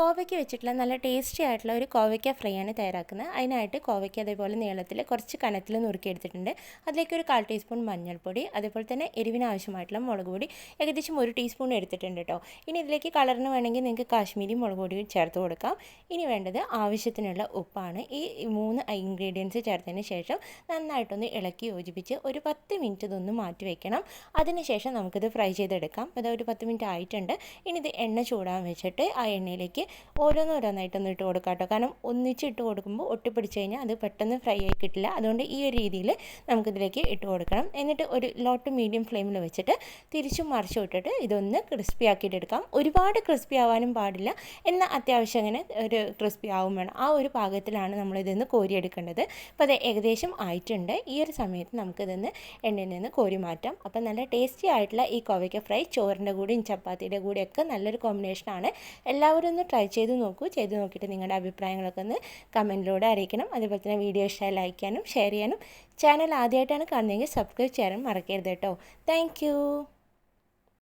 കോവയ്ക്ക് വെച്ചിട്ടുള്ള നല്ല ടേസ്റ്റി ആയിട്ടുള്ള ഒരു കോവയ്ക്ക ഫ്രൈ ആണ് തയ്യാറാക്കുന്നത്. അതിനായിട്ട് കോവയ്ക്ക അതേപോലെ നീളത്തിൽ കുറച്ച് കനത്തിൽ നുറുക്കി എടുത്തിട്ടുണ്ട്. അതിലേക്ക് ഒരു കാൽ ടീസ്പൂൺ മഞ്ഞൾപ്പൊടി അതേപോലെ തന്നെ എരിവിന് ആവശ്യമായിട്ടുള്ള മുളക് പൊടി ഏകദേശം ഒരു ടീസ്പൂൺ എടുത്തിട്ടുണ്ട് കേട്ടോ ഇനി ഇതിലേക്ക് കളറിന് വേണമെങ്കിൽ നിങ്ങൾക്ക് കാശ്മീരി മുളക് പൊടി ചേർത്ത് കൊടുക്കാം. ഇനി വേണ്ടത് ആവശ്യത്തിനുള്ള ഉപ്പാണ്. ഈ മൂന്ന് ഇൻഗ്രീഡിയൻസ് ചേർത്തതിന് ശേഷം നന്നായിട്ടൊന്ന് ഇളക്കി യോജിപ്പിച്ച് ഒരു പത്ത് മിനിറ്റ് ഇതൊന്ന് മാറ്റി വയ്ക്കണം അതിനുശേഷം നമുക്കിത് ഫ്രൈ ചെയ്തെടുക്കാം. അതായത് ഒരു പത്ത് മിനിറ്റ് ആയിട്ടുണ്ട്. ഇനി ഇത് എണ്ണ ചൂടാൻ വെച്ചിട്ട് ആ എണ്ണയിലേക്ക് ഓരോന്നോരോന്നായിട്ടൊന്ന് ഇട്ട് കൊടുക്കാം കേട്ടോ. കാരണം ഒന്നിച്ച് ഇട്ട് കൊടുക്കുമ്പോൾ ഒട്ടിപ്പിടിച്ച് കഴിഞ്ഞാൽ അത് പെട്ടെന്ന് ഫ്രൈ ആയി കിട്ടില്ല. അതുകൊണ്ട് ഈ ഒരു രീതിയിൽ നമുക്കിതിലേക്ക് ഇട്ട് കൊടുക്കണം. എന്നിട്ട് ഒരു ലോ ടു മീഡിയം ഫ്ലെയിമിൽ വെച്ചിട്ട് തിരിച്ചും മറിച്ചും ഇട്ടിട്ട് ഇതൊന്ന് ക്രിസ്പി ആക്കിയിട്ട് എടുക്കാം. ഒരുപാട് ക്രിസ്പി ആവാനും പാടില്ല. എന്നാൽ അത്യാവശ്യം അങ്ങനെ ഒരു ക്രിസ്പി ആവും വേണം. ആ ഒരു പാകത്തിലാണ് നമ്മളിതൊന്ന് കോരിയെടുക്കേണ്ടത് അപ്പോൾ അത് ഏകദേശം ആയിട്ടുണ്ട്. ഈ ഒരു സമയത്ത് നമുക്കിതൊന്ന് എണ്ണയിൽ നിന്ന് കോരി മാറ്റാം. അപ്പം നല്ല ടേസ്റ്റി ആയിട്ടുള്ള ഈ കോവയ്ക്ക ഫ്രൈ ചോറിന്റെ കൂടെയും ചപ്പാത്തിയുടെ കൂടെയൊക്കെ നല്ലൊരു കോമ്പിനേഷനാണ് എല്ലാവരും ഒന്ന് ട്രൈ ചെയ്ത് നോക്കൂ. ചെയ്ത് നോക്കിയിട്ട് നിങ്ങളുടെ അഭിപ്രായങ്ങളൊക്കെ ഒന്ന് കമന്റിലൂടെ അറിയിക്കണം. അതുപോലെ തന്നെ വീഡിയോ ഇഷ്ടമായി ലൈക്ക് ചെയ്യാനും ഷെയർ ചെയ്യാനും ചാനൽ ആദ്യമായിട്ടാണ് കാണുന്നതെങ്കിൽ സബ്സ്ക്രൈബ് ചെയ്യാനും മറക്കരുത് കേട്ടോ. താങ്ക്